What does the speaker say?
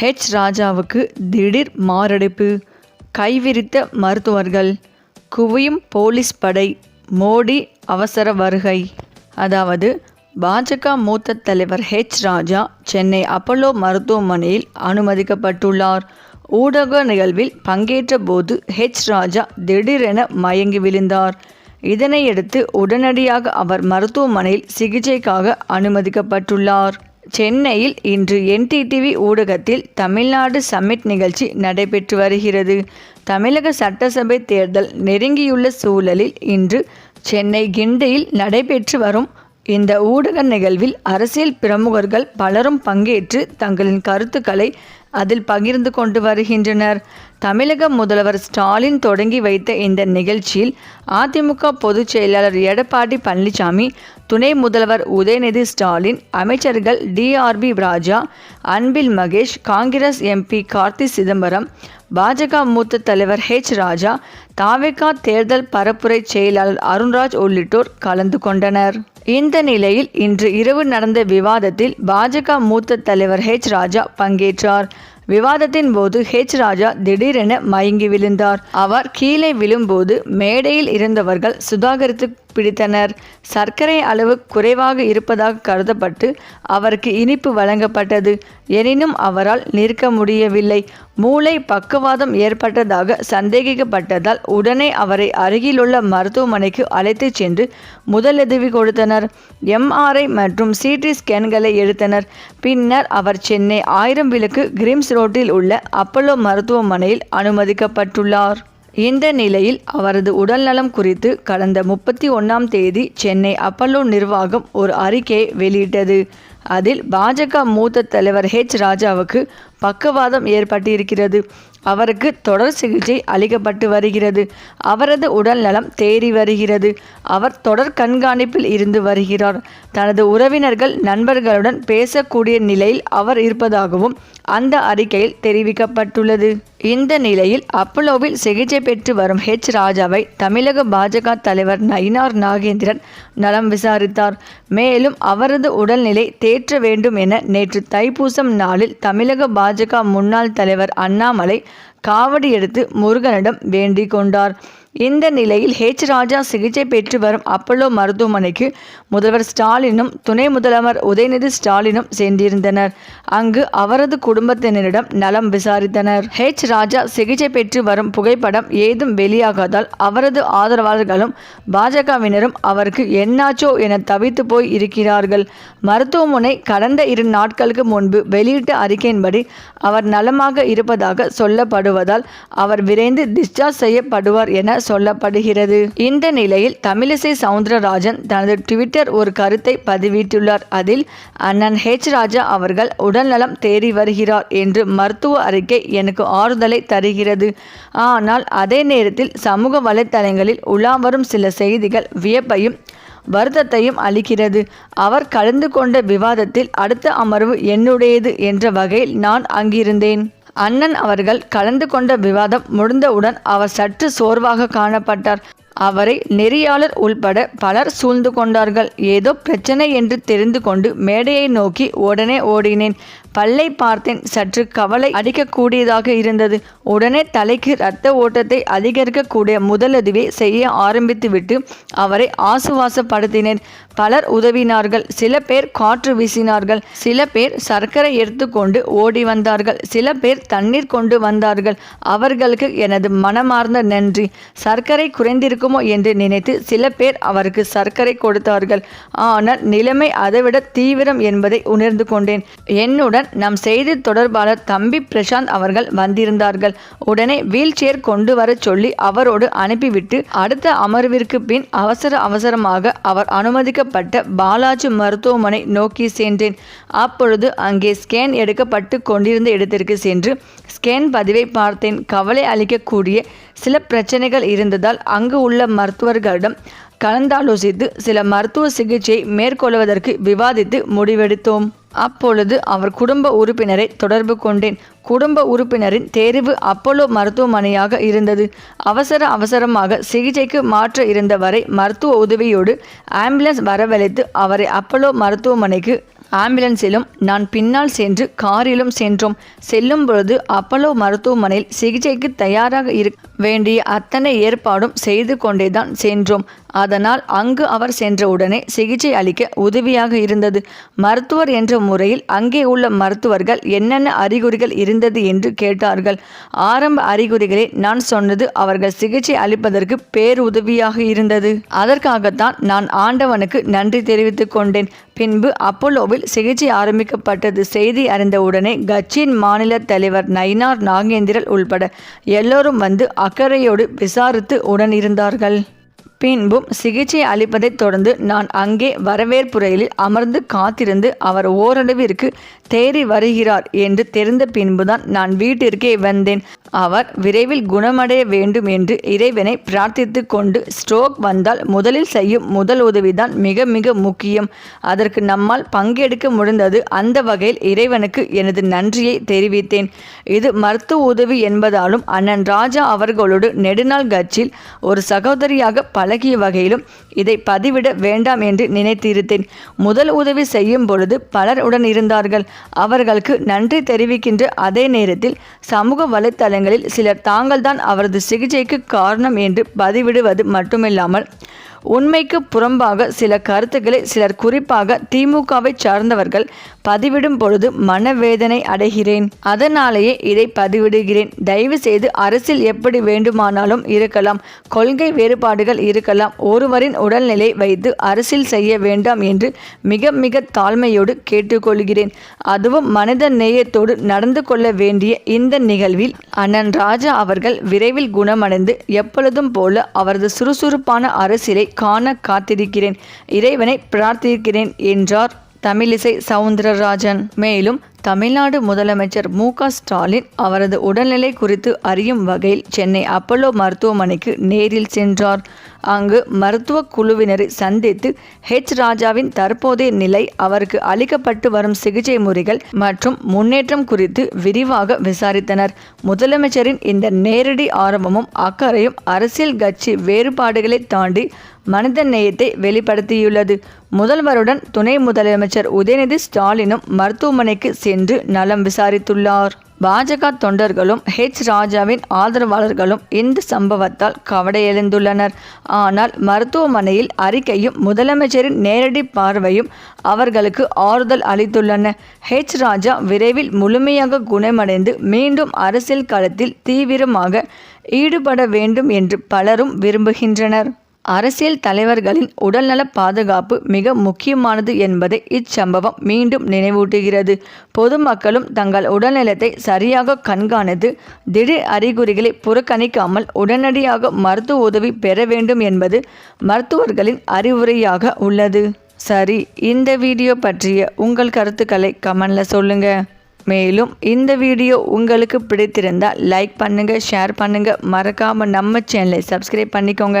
H ராஜாவுக்கு திடீர் மாரடைப்பு. கைவிரித்த மருத்துவர்கள். குவியும் போலீஸ் படை. மோடி அவசர வருகை. அதாவது பாஜக மூத்த தலைவர் ஹெச் ராஜா சென்னை அப்பல்லோ மருத்துவமனையில் அனுமதிக்கப்பட்டுள்ளார். ஊடக நிகழ்வில் பங்கேற்ற போது ஹெச் ராஜா திடீரென மயங்கி விழுந்தார். இதனையடுத்து உடனடியாக அவர் மருத்துவமனையில் சிகிச்சைக்காக அனுமதிக்கப்பட்டுள்ளார். சென்னையில் இன்று என்டிடிவி ஊடகத்தில் தமிழ்நாடு சம்மிட் நிகழ்ச்சி நடைபெற்று வருகிறது. தமிழக சட்டசபை தேர்தல் நெருங்கியுள்ள சூழலில் இன்று சென்னை கிண்டியில் நடைபெற்று வரும் இந்த ஊடக நிகழ்வில் அரசியல் பிரமுகர்கள் பலரும் பங்கேற்று தங்களின் கருத்துக்களை அதில் பகிர்ந்து கொண்டு வருகின்றனர். தமிழக முதல்வர் ஸ்டாலின் தொடங்கி வைத்த இந்த நிகழ்ச்சியில் அதிமுக பொதுச் செயலாளர் எடப்பாடி பழனிசாமி துணை முதல்வர் உதயநிதி ஸ்டாலின் அமைச்சர்கள் டிஆர்பி ராஜா அன்பில் மகேஷ் காங்கிரஸ் எம்பி கார்த்தி சிதம்பரம் பாஜக மூத்த தலைவர் ஹெச். ராஜா தாவேகா தேர்தல் பரப்புரை செயலாளர் அருண்ராஜ் உள்ளிட்டோர் கலந்து கொண்டனர். இந்த நிலையில் இன்று இரவு நடந்த விவாதத்தில் பாஜக மூத்த தலைவர் ஹெச். ராஜா பங்கேற்றார். விவாதத்தின் போது ஹெச் ராஜா திடீரென மயங்கி விழுந்தார். அவர் கீழே விழும்போது மேடையில் இருந்தவர்கள் சுதாகரித்து பிடித்தனர். சர்க்கரை அளவு குறைவாக இருப்பதாக கருதப்பட்டு அவருக்கு இனிப்பு வழங்கப்பட்டது. எனினும் அவரால் நிற்க முடியவில்லை. மூளை பக்கவாதம் ஏற்பட்டதாக சந்தேகிக்கப்பட்டதால் உடனே அவரை அருகிலுள்ள மருத்துவமனைக்கு அழைத்துச் சென்று முதலுதவி கொடுத்தனர். எம்ஆர்ஐ மற்றும் சிடி ஸ்கேன்களை எடுத்தனர். பின்னர் அவர் சென்னை ஆயிரம் விளக்கு கிரிம்ஸ் ரோட்டில் உள்ள அப்பல்லோ மருத்துவமனையில் அனுமதிக்கப்பட்டுள்ளார். இந்த நிலையில் அவரது உடல்நலம் குறித்து கடந்த முப்பத்தி ஒன்றாம் தேதி சென்னை அப்பல்லோ நிர்வாகம் ஒரு அறிக்கையை வெளியிட்டது. அதில் பாஜக மூத்த தலைவர் ஹெச் ராஜாவுக்கு பக்கவாதம் ஏற்பட்டிருக்கிறது. அவருக்கு தொடர் சிகிச்சை அளிக்கப்பட்டு வருகிறது. அவரது உடல் நலம் தேறி வருகிறது. அவர் தொடர் கண்காணிப்பில் இருந்து வருகிறார். தனது உறவினர்கள் நண்பர்களுடன் பேசக்கூடிய நிலையில் அவர் இருப்பதாகவும் அந்த அறிக்கையில் தெரிவிக்கப்பட்டுள்ளது. இந்த நிலையில் அப்பலோவில் சிகிச்சை பெற்று வரும் ஹெச் ராஜாவை தமிழக பாஜக தலைவர் நயினார் நாகேந்திரன் நலம் விசாரித்தார். மேலும் அவரது உடல்நிலை ஏற்ற வேண்டும் என நேற்று தைப்பூசம் நாளில் தமிழக பாஜக முன்னாள் தலைவர் அண்ணாமலை காவடி எடுத்து முருகனிடம் வேண்டிக் கொண்டார். இந்த நிலையில் ஹெச் ராஜா சிகிச்சை பெற்று வரும் அப்பல்லோ மருத்துவமனைக்கு முதல்வர் ஸ்டாலினும் துணை முதல்வர் உதயநிதி ஸ்டாலினும் சென்றிருந்தனர். அங்கு அவரது குடும்பத்தினரிடம் நலம் விசாரித்தனர். ஹெச் ராஜா சிகிச்சை பெற்று வரும் புகைப்படம் ஏதும் வெளியாகாதால் அவரது ஆதரவாளர்களும் பாஜகவினரும் அவருக்கு என்னாச்சோ என தவித்து போய் இருக்கிறார்கள். மருத்துவமனை கடந்த இரு நாட்களுக்கு முன்பு வெளியிட்ட அறிக்கையின்படி அவர் நலமாக இருப்பதாக சொல்லப்படுவதால் அவர் விரைந்து டிஸ்சார்ஜ் செய்யப்படுவார் என சொல்லப்படுகிறது. இந்த நிலையில் தமிழிசை சவுந்தரராஜன் தனது ட்விட்டர் ஒரு கருத்தை பதிவிட்டுள்ளார். அதில் அண்ணன் ஹெச். ராஜா அவர்கள் உடல்நலம் தேறி வருகிறார் என்று மருத்துவ அறிக்கை எனக்கு ஆறுதலை தருகிறது. ஆனால் அதே நேரத்தில் சமூக வலைத்தளங்களில் உலா வரும் சில செய்திகள் வியப்பையும் வருத்தத்தையும் அளிக்கிறது. அவர் கலந்து கொண்ட விவாதத்தில் அடுத்த அமர்வு என்னுடையது என்ற வகையில் நான் அங்கிருந்தேன். அண்ணன் அவர்கள் கலந்து கொண்ட விவாதம் முடிந்தவுடன் அவர் சற்று சோர்வாக காணப்பட்டார். அவரை நெறியாளர் உள்பட பலர் சூழ்ந்து கொண்டார்கள். ஏதோ பிரச்சனை என்று தெரிந்து கொண்டு மேடையை நோக்கி உடனே ஓடினேன். பல்லை பார்த்தேன். சற்று கவலை அடிக்கக்கூடியதாக இருந்தது. உடனே தலைக்கு இரத்த ஓட்டத்தை அதிகரிக்கக்கூடிய முதலதுவே செய்ய ஆரம்பித்துவிட்டு அவரை ஆசுவாசப்படுத்தினேன். பலர் உதவினார்கள். சில பேர் காற்று வீசினார்கள். சில பேர் சர்க்கரை எடுத்துக்கொண்டு ஓடி வந்தார்கள். சில பேர் தண்ணீர் கொண்டு வந்தார்கள். அவர்களுக்கு எனது மனமார்ந்த நன்றி. சர்க்கரை குறைந்திருக்குமோ என்று நினைத்து சில பேர் அவருக்கு சர்க்கரை கொடுத்தார்கள். ஆனால் நிலைமை அதைவிட தீவிரம் என்பதை உணர்ந்து கொண்டேன். என்னுடன் நம் செய்தி தொடர்பாளர் தம்பி பிரசாந்த் அவர்கள் வந்திருந்தார்கள். உடனே வீல் சேர் கொண்டு வர சொல்லி அவரோடு அனுப்பிவிட்டு அடுத்த அமர்விற்கு பின் அவசர அவசரமாக அவர் அனுமதிக்கப்பட்ட பாலாஜி மருத்துவமனை நோக்கி சென்றேன். அப்பொழுது அங்கே ஸ்கேன் எடுக்கப்பட்டு கொண்டிருந்த இடத்திற்கு சென்று ஸ்கேன் பதிவை பார்த்தேன். கவலை அளிக்கக்கூடிய சில பிரச்சனைகள் இருந்ததால் அங்கு உள்ள மருத்துவர்களிடம் கலந்தாலோசித்து சில மருத்துவ சிகிச்சையை மேற்கொள்வதற்கு விவாதித்து முடிவெடுத்தோம். அப்பொழுது அவர் குடும்ப உறுப்பினரை தொடர்பு கொண்டேன். குடும்ப உறுப்பினரின் தேர்வு அப்போலோ மருத்துவமனையாக இருந்தது. அவசர அவசரமாக சிகிச்சைக்கு மாற்ற இருந்தவரை மருத்துவ உதவியோடு ஆம்புலன்ஸ் வரவழைத்து அவரை அப்போலோ மருத்துவமனைக்கு ஆம்புலன்ஸிலும் நான் பின்னால் சென்று காரிலும் சென்றோம். செல்லும் பொழுது அப்பலோ மருத்துவமனையில் சிகிச்சைக்கு தயாராக இருக்க வேண்டிய அத்தனை ஏற்பாடும் செய்து கொண்டேதான் சென்றோம். அதனால் அங்கு அவர் சென்றவுடனே சிகிச்சை அளிக்க உதவியாக இருந்தது. மருத்துவர் என்ற முறையில் அங்கே உள்ள மருத்துவர்கள் என்னென்ன அறிகுறிகள் இருந்தது என்று கேட்டார்கள். ஆரம்ப அறிகுறிகளை நான் சொன்னது அவர்கள் சிகிச்சை அளிப்பதற்கு பேருதவியாக இருந்தது. அதற்காகத்தான் நான் ஆண்டவனுக்கு நன்றி தெரிவித்துக் கொண்டேன். பின்பு அப்போலோவில் சிகிச்சை ஆரம்பிக்கப்பட்டது. செய்தி அறிந்தவுடனே கட்சியின் மாநில தலைவர் நயினார் நாகேந்திரல் உள்பட எல்லோரும் வந்து அக்கறையோடு விசாரித்து உடனிருந்தார்கள். பின்பும் சிகிச்சை அளிப்பதைத் தொடர்ந்து நான் அங்கே வரவேற்புரையில் அமர்ந்து காத்திருந்து அவர் ஓரளவிற்கு தேறி வருகிறார் என்று தெரிந்த பின்புதான் நான் வீட்டிற்கே வந்தேன். அவர் விரைவில் குணமடைய வேண்டும் என்று இறைவனை பிரார்த்தித்து கொண்டு ஸ்ட்ரோக் வந்தால் முதலில் செய்யும் முதல் உதவிதான் மிக மிக முக்கியம். அதற்கு நம்மால் பங்கெடுக்க முடிந்தது அந்த வகையில் இறைவனுக்கு எனது நன்றியை தெரிவித்தேன். இது மருத்துவ உதவி என்பதாலும் அண்ணன் ராஜா அவர்களோடு நெடுநாள் கட்சியில் ஒரு சகோதரியாக பல பழகிய வகையிலும் இதை பதிவிட வேண்டாம் என்று நினைத்திருத்தேன். முதல் உதவி செய்யும் பொழுது பலர் உடன் இருந்தார்கள் அவர்களுக்கு நன்றி தெரிவிக்கின்ற அதே நேரத்தில் சமூக வலைத்தளங்களில் சிலர் தாங்கள்தான் அவரது சிகிச்சைக்கு காரணம் என்று பதிவிடுவது மட்டுமில்லாமல் உண்மைக்கு புறம்பாக சில கருத்துக்களை சிலர் குறிப்பாக திமுகவை சார்ந்தவர்கள் பதிவிடும் பொழுது மனவேதனை அடைகிறேன். அதனாலேயே இதை பதிவிடுகிறேன். தயவு செய்து அரசில் எப்படி வேண்டுமானாலும் இருக்கலாம். கொள்கை வேறுபாடுகள் இருக்கலாம். ஒருவரின் உடல்நிலை வைத்து அரசியல் செய்ய வேண்டாம் என்று மிக மிக தாழ்மையோடு கேட்டுக்கொள்கிறேன். அதுவும் மனித நேயத்தோடு நடந்து கொள்ள வேண்டிய இந்த நிகழ்வில் அண்ணன் ராஜா அவர்கள் விரைவில் குணமடைந்து எப்பொழுதும் போல அவரது சுறுசுறுப்பான அரசியலை காண காத்திருக்கிறேன். இறைவனை பிரார்த்திக்கிறேன் என்றார் தமிழிசை சவுந்தரராஜன். மேலும் தமிழ்நாடு முதலமைச்சர் மு ஸ்டாலின் அவரது உடல்நிலை குறித்து அறியும் வகையில் சென்னை அப்பல்லோ மருத்துவமனைக்கு நேரில் சென்றார். அங்கு மருத்துவ குழுவினரை சந்தித்து ஹெச் ராஜாவின் தற்போதைய நிலை அவருக்கு அளிக்கப்பட்டு வரும் சிகிச்சை முறைகள் மற்றும் முன்னேற்றம் குறித்து விரிவாக விசாரித்தனர். முதலமைச்சரின் இந்த நேரடி ஆரம்பமும் அக்கறையும் அரசியல் கட்சி வேறுபாடுகளை தாண்டி மனித நேயத்தை வெளிப்படுத்தியுள்ளது. முதல்வருடன் துணை முதலமைச்சர் உதயநிதி ஸ்டாலினும் மருத்துவமனைக்கு சென்று நலம் விசாரித்துள்ளார். பாஜக தொண்டர்களும் ஹெச் ராஜாவின் ஆதரவாளர்களும் இந்த சம்பவத்தால் கவடை எழுந்துள்ளனர் ஆனால் மருத்துவமனையில் அறிக்கையும் முதலமைச்சரின் நேரடி பார்வையும் அவர்களுக்கு ஆறுதல் அளித்துள்ளன. ஹெச் ராஜா விரைவில் முழுமையாக குணமடைந்து மீண்டும் அரசியல் களத்தில் தீவிரமாக ஈடுபட வேண்டும் என்று பலரும் விரும்புகின்றனர். அரசியல் தலைவர்களின் உடல்நல பாதுகாப்பு மிக முக்கியமானது என்பதை இச்சம்பவம் மீண்டும் நினைவூட்டுகிறது. பொதுமக்களும் தங்கள் உடல்நலத்தை சரியாக கண்காணித்து திடீர் அறிகுறிகளை புறக்கணிக்காமல் உடனடியாக மருத்துவ உதவி பெற வேண்டும் என்பது மருத்துவர்களின் அறிவுரையாக உள்ளது. சரி இந்த வீடியோ பற்றிய உங்கள் கருத்துக்களை கமெண்டில் சொல்லுங்கள் மேலும் இந்த வீடியோ உங்களுக்கு பிடித்திருந்தால் லைக் பண்ணுங்கள் ஷேர் பண்ணுங்கள் மறக்காமல் நம்ம சேனலை சப்ஸ்கிரைப் பண்ணிக்கோங்க.